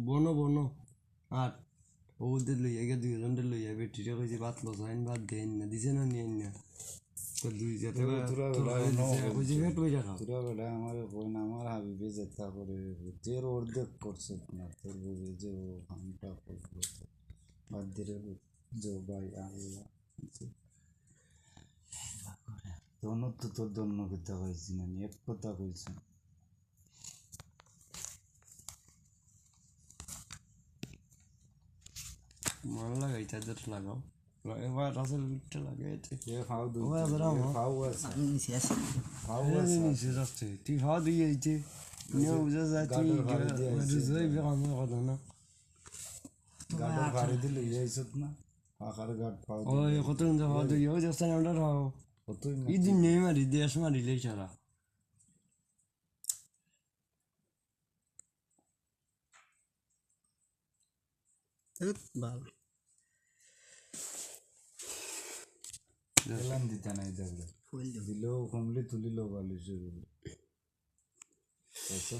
বনো বনো আর ওদের লইয়া গে দুই জনের লইয়া বেটিরে কইছি ভাত লসাইন ভাত দেন না দিছে না নিয়ে না তো দুই জাতে কইছি তোরা বেটা আমার বোন আমার হাবিবে যেতা করে তোর অর্ধেক করছে না তোর বুঝে যে ও খানটা করব। বাদ দিয়ে যে ভাই আল্লাহ তো তোর জন্য কথা কইছি না এক কথা কইছি মান লাগাই তাদের লাগাও। এবার রাসেল বিটটা লাগাইছে এ খাও দুই ও এবার আমার খাও আছে। শেষ খাও আছে। নিচে যাচ্ছে তুই খাওয়া দিয়ে নিয়ে বুঝে যায় তুই রিজয় কথা না। গাড়ি ভাড়ি দিলে ইয়েছত না। পাখার গাড় পাও ওই কত কিন্তু খাওয়া দিয়ে ওই যাচ্ছে না ওটা খাও কতই না। ইদিন নেই মারি দেশ মারিলে সারা। ভালো এলাম দিতে নাই দেখবে ফুল দেব দিলেও কমলে তুলিলেও ভালো হিসেবে আচ্ছা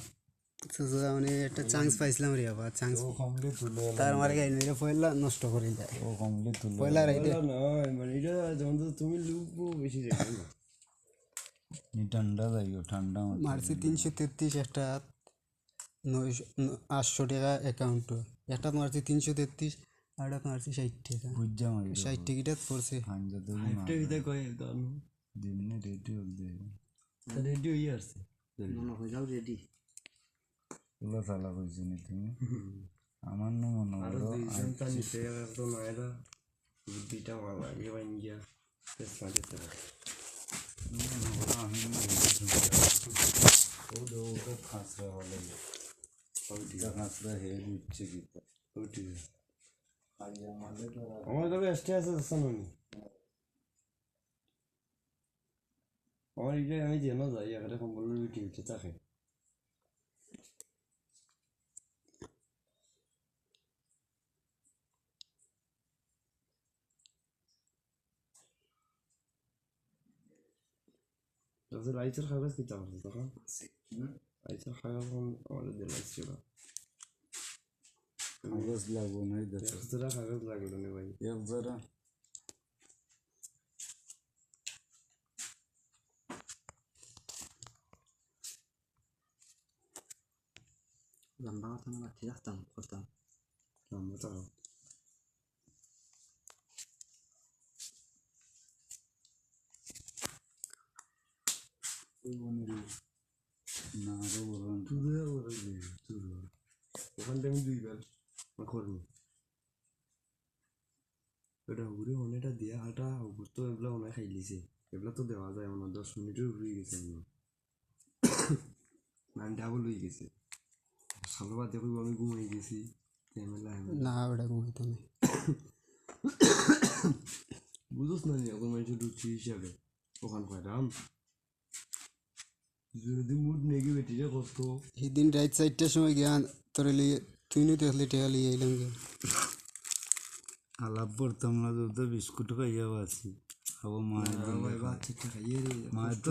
মানে একটা চান্স পাইছিলাম রে আবার চান্স ও কমলে তুলে তার মারে গাই নইলে পয়লা নষ্ট করে যায় ও কমলে তুলে পয়লা রাইতে নয় মানে এটা যখন তো তুমি লুকবো বেশি দেখবে না ঠান্ডা যাইও ঠান্ডা মারছি তিনশো তেত্রিশ একটা নয়শো ন- আটশো টাকা অ্যাকাউন্ট একটা মারছি তিনশো তেত্রিশ আর একটা মারছি ষাট টাকা। বুঝা মারি ষাট টিকিটাত পড়ছে। রেডি হয়ে আসছে। রেডি চালা কইছি নি তুমি? আমার না মনে আরও হলো দুইজন তার নিচে একজন আয়রা বুদ্ধিটা মালা বাইন গিয়া চেষ্টা যেতে পারে। ও দো খাসরা হলে আমার কাছে এসটি আছে জানো নি আমার এটা আমি যেন যাই একটা কম্বলের বিটি হচ্ছে তাকে তাহলে লাইটের কাগজ কিতা করছে তখন Ahí حاجة ولا دلوقتي بقى هغزلها ونهيدها هغزلها هغزلها قبل ما يبين يغزلها لما أنا ما تيحتم قلتها. لما تعرف ونهيدها ওখান থেকে আমি দুইবার করব এটা হুগুরে অনেকটা দিয়া হাঁটা হুগুর তো এগুলো অনেক খাই লিছে। এগুলো তো দেওয়া যায় আমার দশ মিনিটের উপরে গেছে আমার ডাবল হয়ে গেছে। বাদে কইব আমি ঘুমাই গেছি এমন। না ওটা ঘুমাইতো না বুঝোস না এখন মানুষের রুচি হিসাবে। ওখান পাইলাম। যদি মুড নেগে বেটিরে কষ্ট সেদিন রাত চারটার সময় গিয়া তোর লিয়ে তুই নি দেখলি টেকা লিয়ে এলাম গিয়া আলাপ করতাম না তো তো বিস্কুট আছি খাব মায়ের রে মায়ের তো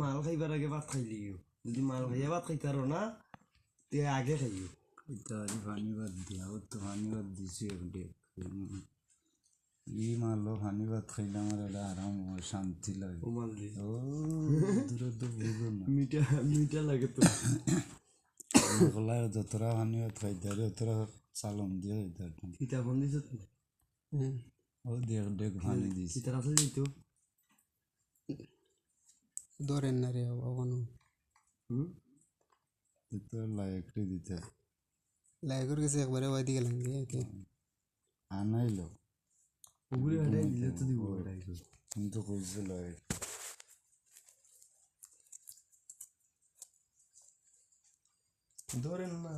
মাল খাইবার আগে ভাত খাইলি যদি মাল খাইয়া ভাত খাইতারো না তে আগে খাইও। পানি ভাত দিয়া ও তো পানি ভাত দিছি একটে। ই মারলো পানি ভাত খাইলে আমার একটা আরাম শান্তি লাগে। ও মাল দি ও দূরে তো বুঝো না। মিঠা মিঠা লাগে তো। গলায় যতটা পানি ভাত খাইতে আরে অতটা চালন দিয়ে হইতে সীতা ফোন দিছ হুম। ও দেখ দেখ পানি দিছি সীতার আসলে দিত ধরেন না রে ওখানে হুম তো লাইকটি দিতে লাইকের কাছে একবারে ওই দিকে গেলাম গিয়ে একে আনাইলো ওগুলো হাঁটাই দিলে তো দিব কিন্তু কইছে লাইক ধরেন না।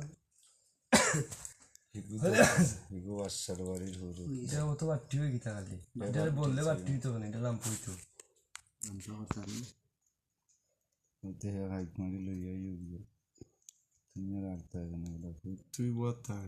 হিগু বাসার বাড়ির হুরু এটা অত বাট্টি হয়ে গেছে খালি। এটা বললে বাট্টি হইতো না এটা লাম্প হইতো। মধ্যে হাইক মারি লইয়া ইউ তুমি আর আটটা এখানে তুই বল থাক